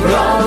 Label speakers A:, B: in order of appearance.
A: glory.